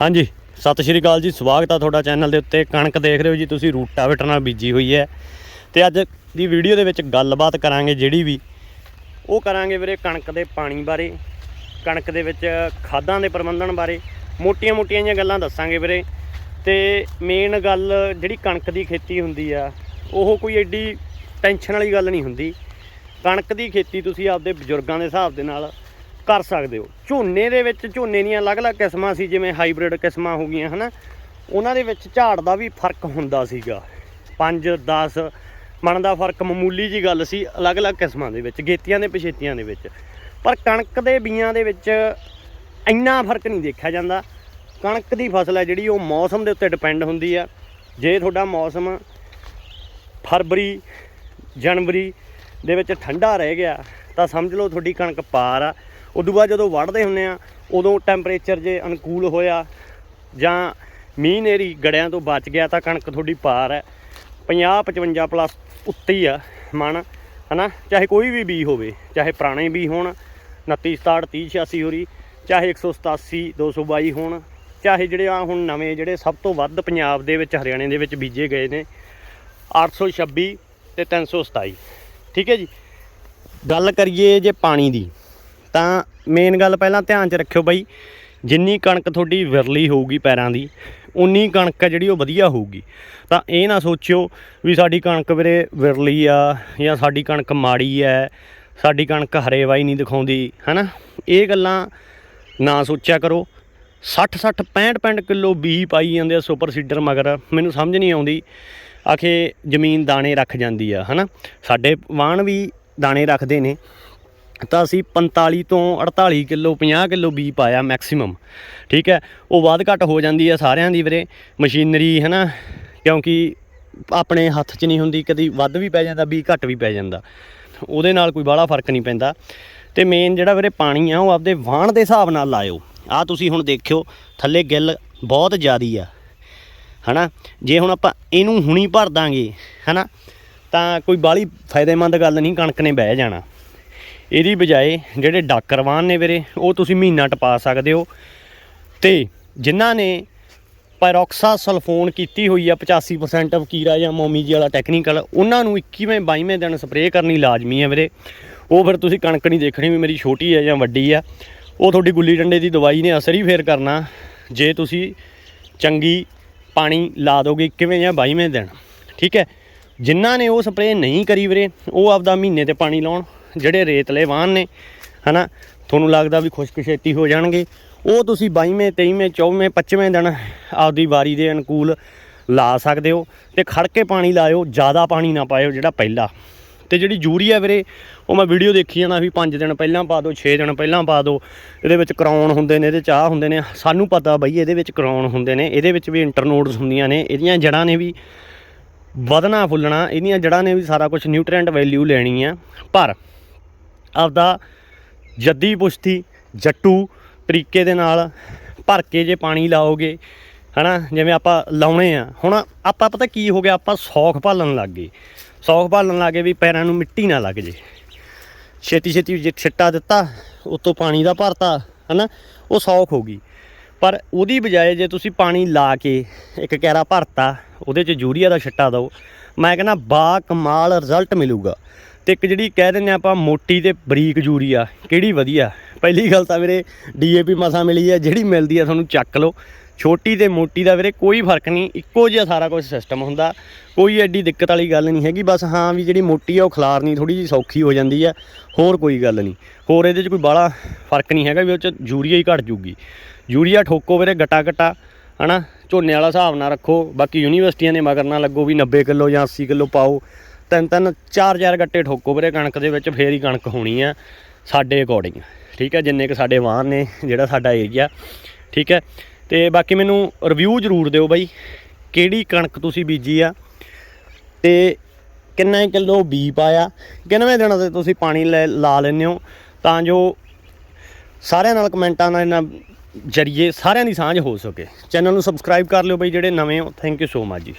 ਹਾਂਜੀ, ਸਤਿ ਸ਼੍ਰੀ ਅਕਾਲ ਜੀ, ਸਵਾਗਤ ਆ ਤੁਹਾਡਾ ਚੈਨਲ ਦੇ ਉੱਤੇ। ਕਣਕ ਦੇਖ ਰਹੇ ਹੋ ਜੀ ਤੁਸੀਂ ਰੂਟਾਵੇਟਰ ਨਾਲ ਬੀਜੀ ਹੋਈ ਹੈ। ਤੇ ਅੱਜ ਦੀ ਵੀਡੀਓ ਦੇ ਵਿੱਚ ਗੱਲਬਾਤ ਕਰਾਂਗੇ ਜਿਹੜੀ ਵੀ, ਉਹ ਕਰਾਂਗੇ ਵੀਰੇ ਕਣਕ ਦੇ ਪਾਣੀ ਬਾਰੇ, ਕਣਕ ਦੇ ਵਿੱਚ ਖਾਦਾਂ ਦੇ ਪ੍ਰਬੰਧਨ ਬਾਰੇ, ਮੋਟੀਆਂ-ਮੋਟੀਆਂ ਜਿਹੀਆਂ ਗੱਲਾਂ ਦੱਸਾਂਗੇ ਵੀਰੇ। ਤੇ ਮੇਨ ਗੱਲ ਜਿਹੜੀ ਕਣਕ ਦੀ ਖੇਤੀ ਹੁੰਦੀ ਆ, ਉਹ ਕੋਈ ਐਡੀ ਟੈਨਸ਼ਨ ਵਾਲੀ ਗੱਲ ਨਹੀਂ ਹੁੰਦੀ। ਕਣਕ ਦੀ ਖੇਤੀ ਤੁਸੀਂ ਆਪਦੇ ਬਜ਼ੁਰਗਾਂ ਦੇ ਹਿਸਾਬ ਦੇ ਨਾਲ ਕਰ ਸਕਦੇ ਹੋ। ਝੋਨੇ ਦੇ ਵਿੱਚ ਝੋਨੇ ਦੀਆਂ ਅਲੱਗ-ਅਲੱਗ ਕਿਸਮਾਂ ਸੀ, ਜਿਵੇਂ ਹਾਈਬ੍ਰਿਡ ਕਿਸਮਾਂ ਹੋ ਗਈਆਂ, ਹਨਾ। ਉਹਨਾਂ ਦੇ ਵਿੱਚ ਝਾੜ ਦਾ ਵੀ ਫ਼ਰਕ ਹੁੰਦਾ ਸੀਗਾ। 5 10 ਮਣ ਦਾ ਫ਼ਰਕ ਮਾਮੂਲੀ ਜੀ ਗੱਲ ਸੀ, ਅਲੱਗ-ਅਲੱਗ ਕਿਸਮਾਂ ਦੇ ਵਿੱਚ, ਗੇਤੀਆਂ ਦੇ, ਪਛੇਤੀਆਂ ਦੇ ਵਿੱਚ। ਪਰ ਕਣਕ ਦੇ ਬੀਆਂ ਦੇ ਵਿੱਚ ਇੰਨਾ ਫ਼ਰਕ ਨਹੀਂ ਦੇਖਿਆ ਜਾਂਦਾ। ਕਣਕ ਦੀ ਫਸਲ ਹੈ ਜਿਹੜੀ, ਉਹ ਮੌਸਮ ਦੇ ਉੱਤੇ ਡਿਪੈਂਡ ਹੁੰਦੀ ਆ। ਜੇ ਤੁਹਾਡਾ ਮੌਸਮ ਫਰਵਰੀ, ਜਨਵਰੀ ਦੇ ਵਿੱਚ ਠੰਡਾ ਰਹਿ ਗਿਆ, ਤਾਂ ਸਮਝ ਲਓ ਤੁਹਾਡੀ ਕਣਕ ਪਾਰ ਆ। ਉਦੋਂ ਬਾਅਦ ਜਦੋਂ ਵੱਢਦੇ ਹੁੰਨੇ ਆ, ਉਦੋਂ ਟੈਂਪਰੇਚਰ ਜੇ ਅਨੁਕੂਲ ਹੋਇਆ ਜਾਂ ਮੀਂਹ ਨੇਰੀ ਗੜਿਆਂ ਤੋਂ ਬਚ ਗਿਆ ਤਾਂ ਕਣਕ ਤੁਹਾਡੀ ਪਾਰ ਹੈ। 50 55 ਪਲੱਸ ਉੱਤੇ ਹੀ ਆ ਮਣ, ਹਨਾ? ਚਾਹੇ ਕੋਈ ਵੀ ਬੀ ਹੋਵੇ, ਚਾਹੇ ਪੁਰਾਣੇ ਬੀ ਹੋਣ 29 67 30 86 ਹੋਰੀ, ਚਾਹੇ 187 222 ਹੋਣ, ਚਾਹੇ ਜਿਹੜੇ ਆ ਹੁਣ ਨਵੇਂ ਜਿਹੜੇ ਸਭ ਤੋਂ ਵੱਧ ਪੰਜਾਬ ਦੇ ਵਿੱਚ ਹਰਿਆਣੇ ਦੇ ਵਿੱਚ ਬੀਜੇ ਗਏ ਨੇ 826 ਤੇ 327 ਠੀਕ ਹੈ ਜੀ? ਗੱਲ ਕਰੀਏ ਜੇ ਪਾਣੀ ਦੀ ਤਾਂ ਮੇਨ ਗੱਲ ਪਹਿਲਾਂ ਧਿਆਨ 'ਚ ਰੱਖਿਓ ਬਾਈ, ਜਿੰਨੀ ਕਣਕ ਤੁਹਾਡੀ ਵਿਰਲੀ ਹੋਊਗੀ ਪੈਰਾਂ ਦੀ, ਉਨੀ ਕਣਕ ਹੈ ਜਿਹੜੀ ਉਹ ਵਧੀਆ ਹੋਊਗੀ। ਤਾਂ ਇਹ ਨਾ ਸੋਚਿਓ ਵੀ ਸਾਡੀ ਕਣਕ ਵੀਰੇ ਵਿਰਲੀ ਆ ਜਾਂ ਸਾਡੀ ਕਣਕ ਮਾੜੀ ਹੈ ਸਾਡੀ ਕਣਕ ਹਰੇਵਾਈ ਨਹੀਂ ਦਿਖਾਉਂਦੀ, ਹਨਾ? ਇਹ ਗੱਲਾਂ ਨਾ ਸੋਚਿਆ ਕਰੋ। 60 60 65 65 ਕਿਲੋ ਬੀ ਪਾਈ ਜਾਂਦੇ ਆ ਸੁਪਰ ਸੀਡਰ ਮਗਰ, ਮੈਨੂੰ ਸਮਝ ਨਹੀਂ ਆਉਂਦੀ। ਆਖੇ ਜ਼ਮੀਨ ਦਾਣੇ ਰੱਖ ਜਾਂਦੀ ਆ, ਹਨਾ? ਸਾਡੇ ਵਾਣ ਵੀ ਦਾਣੇ ਰੱਖਦੇ ਨੇ। ਤਾਂ ਅਸੀਂ 45 ਤੋਂ 48 ਕਿਲੋ 50 ਕਿਲੋ ਬੀ ਪਾਇਆ ਮੈਕਸਿਮਮ ਠੀਕ ਹੈ? ਉਹ ਵੱਧ ਘੱਟ ਹੋ ਜਾਂਦੀ ਹੈ ਸਾਰਿਆਂ ਦੀ ਵੀਰੇ। ਮਸ਼ੀਨਰੀ ਹੈ ਨਾ ਕਿਉਂਕਿ ਆਪਣੇ ਹੱਥ 'ਚ ਨਹੀਂ ਹੁੰਦੀ, ਕਦੀ ਵੱਧ ਵੀ ਪੈ ਜਾਂਦਾ ਬੀ ਘੱਟ ਵੀ ਪੈ ਜਾਂਦਾ। ਉਹਦੇ ਨਾਲ ਕੋਈ ਬਾਹਲਾ ਫ਼ਰਕ ਨਹੀਂ ਪੈਂਦਾ। ਤੇ ਮੇਨ ਜਿਹੜਾ ਵੀਰੇ ਪਾਣੀ ਆ, ਉਹ ਆਪਦੇ ਵਾਹਣ ਦੇ ਹਿਸਾਬ ਨਾਲ ਲਾਇਓ। ਆ ਤੁਸੀਂ ਹੁਣ ਦੇਖਿਓ, ਥੱਲੇ ਗਿੱਲ ਬਹੁਤ ਜ਼ਿਆਦੀ ਆ, ਹਨਾ? ਜੇ ਹੁਣ ਆਪਾਂ ਇਹਨੂੰ ਹੁਣੀ ਭਰ ਦਾਂਗੇ, ਹਨਾ? ਤਾਂ ਕੋਈ ਬਾਹਲੀ ਫਾਇਦੇਮੰਦ ਗੱਲ ਨਹੀਂ, ਕਣਕ ਨੇ ਬਹਿ ਜਾਣਾ। ਇਹਦੀ ਬਜਾਏ ਜਿਹੜੇ ਡਾਕਰ ਨੇ ਵੀਰੇ, ਉਹ ਤੁਸੀਂ ਮਹੀਨਾ ਟਪਾ ਸਕਦੇ ਹੋ। ਤੇ ਜਿਨ੍ਹਾਂ ਨੇ ਪੈਰੋਕਸਾ ਸਲਫੋਨ ਕੀਤੀ ਹੋਈ ਆ 85% ਵਕੀਰਾ ਜਾਂ ਮੋਮੀ ਜੀ ਵਾਲਾ ਟੈਕਨੀਕਲ ਉਹਨਾਂ ਨੂੰ 21ਵੇਂ 22ਵੇਂ ਦਿਨ ਸਪਰੇਅ ਕਰਨੀ ਲਾਜ਼ਮੀ ਹੈ ਵੀਰੇ। ਉਹ ਫਿਰ ਤੁਸੀਂ ਕਣਕ ਨਹੀਂ ਦੇਖਣੀ ਵੀ ਮੇਰੀ ਛੋਟੀ ਹੈ ਜਾਂ ਵੱਡੀ ਆ। ਉਹ ਤੁਹਾਡੀ ਗੁੱਲੀ ਡੰਡੇ ਦੀ ਦਵਾਈ ਨੇ ਅਸਰ ਹੀ ਫੇਰ ਕਰਨਾ, ਜੇ ਤੁਸੀਂ ਚੰਗੀ ਪਾਣੀ ਲਾ ਦੋਗੇ 21ਵੇਂ ਜਾਂ 22ਵੇਂ ਦਿਨ। ਠੀਕ ਹੈ? ਜਿਨ੍ਹਾਂ ਨੇ ਉਹ ਸਪਰੇਅ ਨਹੀਂ ਕਰੀ ਵੀਰੇ, ਉਹ ਆਪਦਾ ਮਹੀਨੇ ਤੇ ਪਾਣੀ ਲਾਉਣ। ਜਿਹੜੇ ਰੇਤਲੇ ਵਾਹਨ ਨੇ, ਹਨਾ, ਤੁਹਾਨੂੰ ਲੱਗਦਾ ਵੀ ਖੁਸ਼ਕ ਛੇਤੀ ਹੋ ਜਾਣਗੇ। ਉਹ ਤੁਸੀਂ 22ਵੇਂ 23ਵੇਂ 24ਵੇਂ 25ਵੇਂ ਦਿਨ ਆਪਦੀ ਵਾਰੀ ਦੇ ਅਨੁਕੂਲ ਲਾ ਸਕਦੇ ਹੋ ਤੇ ਖੜ ਕੇ ਪਾਣੀ ਲਾਇਓ, ਜ਼ਿਆਦਾ ਪਾਣੀ ਨਾ ਪਾਇਓ ਜਿਹੜਾ ਪਹਿਲਾ। ਤੇ ਜਿਹੜੀ ਯੂਰੀਆ ਵੀਰੇ, ਉਹ ਮੈਂ ਵੀਡੀਓ ਦੇਖੀ ਜਾਂਦਾ ਵੀ 5 ਦਿਨ ਪਹਿਲਾਂ ਪਾ ਦਿਓ 6 ਦਿਨ ਪਹਿਲਾਂ ਪਾ ਦਿਓ। ਇਹਦੇ ਵਿੱਚ ਕਰਾਉਣ ਹੁੰਦੇ ਨੇ, ਇਹਦੇ ਚਾਹ ਹੁੰਦੇ ਨੇ। ਸਾਨੂੰ ਪਤਾ ਬਈ ਇਹਦੇ ਵਿੱਚ ਕਰਾਉਣ ਹੁੰਦੇ ਨੇ, ਇਹਦੇ ਵਿੱਚ ਵੀ ਇੰਟਰਨੋਡਸ ਹੁੰਦੀਆਂ ਨੇ, ਇਹਦੀਆਂ ਜੜਾਂ ਨੇ ਵੀ ਵਧਣਾ ਫੁੱਲਣਾ, ਇਹਦੀਆਂ ਜੜਾਂ ਨੇ ਵੀ ਸਾਰਾ ਕੁਝ ਨਿਊਟ੍ਰੀਐਂਟ ਵੈਲਿਊ ਲੈਣੀ ਆ। ਪਰ ਆਪਦਾ ਜੱਦੀ ਪੁਸ਼ਤੀ ਜੱਟੂ ਤਰੀਕੇ ਦੇ ਨਾਲ ਭਰ ਕੇ ਜੇ ਪਾਣੀ ਲਾਓਗੇ, ਹਨਾ, ਜਿਵੇਂ ਆਪਾਂ ਲਾਉਣੇ ਆ। ਹੁਣ ਆਪਾਂ ਪਤਾ ਕੀ ਹੋ ਗਿਆ, ਆਪਾਂ ਸੌਖ ਭਾਲਣ ਲੱਗ ਗਏ। ਸੌਖ ਭਾਲਣ ਲੱਗ ਗਏ ਵੀ ਪੈਰਾਂ ਨੂੰ ਮਿੱਟੀ ਨਾ ਲੱਗ ਜੇ। ਛੇਤੀ ਛੇਤੀ ਜੇ ਛਿੱਟਾ ਦਿੱਤਾ, ਉਤੋਂ ਪਾਣੀ ਦਾ ਭਰਤਾ, ਹਨਾ, ਉਹ ਸੌਖ ਹੋ ਗਈ। ਪਰ ਉਹਦੀ ਬਜਾਏ ਜੇ ਤੁਸੀਂ ਪਾਣੀ ਲਾ ਕੇ ਇੱਕ ਕੈਰਾ ਭਰਤਾ, ਉਹਦੇ 'ਚ ਯੂਰੀਆ ਦਾ ਛਿੱਟਾ ਦਿਓ, ਮੈਂ ਕਹਿੰਦਾ ਬਾ ਕਮਾਲ ਰਿਜ਼ਲਟ ਮਿਲੂਗਾ। ਤੇ ਇੱਕ ਜਿਹੜੀ ਕਹਿ ਦਿੰਦੇ ਆਪਾਂ ਮੋਟੀ ਤੇ ਬਰੀਕ ਯੂਰੀਆ ਕਿਹੜੀ ਵਧੀਆ? ਪਹਿਲੀ ਗੱਲ ਤਾਂ ਵੀਰੇ ਡੀਏਪੀ ਮਸਾ ਮਿਲੀ ਹੈ ਜਿਹੜੀ ਮਿਲਦੀ ਹੈ ਤੁਹਾਨੂੰ ਚੱਕ ਲਓ। ਛੋਟੀ ਤੇ ਮੋਟੀ ਦਾ ਵੀਰੇ ਕੋਈ ਫ਼ਰਕ ਨਹੀਂ, ਇੱਕੋ ਜਿਹਾ ਸਾਰਾ ਕੁਝ ਸਿਸਟਮ ਹੁੰਦਾ। ਕੋਈ ਐਡੀ ਦਿੱਕਤ ਵਾਲੀ ਗੱਲ ਨਹੀਂ ਹੈਗੀ, ਬਸ ਹਾਂ ਵੀ ਜਿਹੜੀ ਮੋਟੀ ਆ ਉਹ ਖਲਾਰਨੀ ਥੋੜੀ ਜਿਹੀ ਸੌਖੀ ਹੋ ਜਾਂਦੀ ਆ, ਹੋਰ ਕੋਈ ਗੱਲ ਨਹੀਂ। ਹੋਰ ਇਹਦੇ 'ਚ ਕੋਈ ਬਾਹਲਾ ਫ਼ਰਕ ਨਹੀਂ ਹੈਗਾ ਵੀ ਉਹ 'ਚ ਯੂਰੀਆ ਹੀ ਘਟ ਜੂਗੀ। ਯੂਰੀਆ ਠੋਕੋ ਵੀਰੇ ਗਟਾ ਗਟਾ ਹਨਾ? ਝੋਨੇ ਵਾਲਾ ਹਿਸਾਬ ਨਾਲ ਰੱਖੋ, ਬਾਕੀ ਯੂਨੀਵਰਸਿਟੀਆਂ ਦੇ ਮਗਰ ਨਾ ਲੱਗੋ ਵੀ 90 ਕਿਲੋ ਜਾਂ 80 ਕਿਲੋ ਪਾਓ। ਤਿੰਨ ਤਿੰਨ ਚਾਰ ਚਾਰ ਗੱਟੇ ਠੋਕੋ ਵੀਰੇ, ਕਣਕ ਦੇ ਵਿੱਚ ਫੇਰ ਹੀ ਕਣਕ ਹੋਣੀ ਆ ਸਾਡੇ ਅਕੋਰਡਿੰਗ ਠੀਕ ਹੈ, ਜਿੰਨੇ ਕ ਸਾਡੇ ਵਾਹਨ ਨੇ, ਜਿਹੜਾ ਸਾਡਾ ਏਰੀਆ ਠੀਕ ਹੈ, ਤੇ ਬਾਕੀ ਮੈਨੂੰ ਰਿਵਿਊ ਜ਼ਰੂਰ ਦਿਓ ਬਾਈ, ਕਿਹੜੀ ਕਣਕ ਤੁਸੀਂ ਬੀਜੀ ਆ, ਤੇ ਕਿੰਨਾ ਕਿਲੋ ਬੀ ਪਾਇਆ, ਕਿੰਨਵੇਂ ਦਿਨਾਂ ਤੇ ਤੁਸੀਂ ਪਾਣੀ ਲੈ- ਲਾ ਲੈਂਦੇ ਹੋ, ਤਾਂ ਜੋ ਸਾਰਿਆਂ ਨਾਲ ਕਮੈਂਟਾਂ ਨਾਲ ਇਹਨਾਂ ਜਰੀਏ ਸਾਰਿਆਂ ਦੀ ਸਾਂਝ ਹੋ ਸਕੇ। ਚੈਨਲ ਨੂੰ ਸਬਸਕ੍ਰਾਈਬ ਕਰ ਲਿਓ ਬਈ, ਜਿਹੜੇ ਨਵੇਂ ਹੋ ਥੈਂਕ ਯੂ ਸੋ ਮਚ ਜੀ।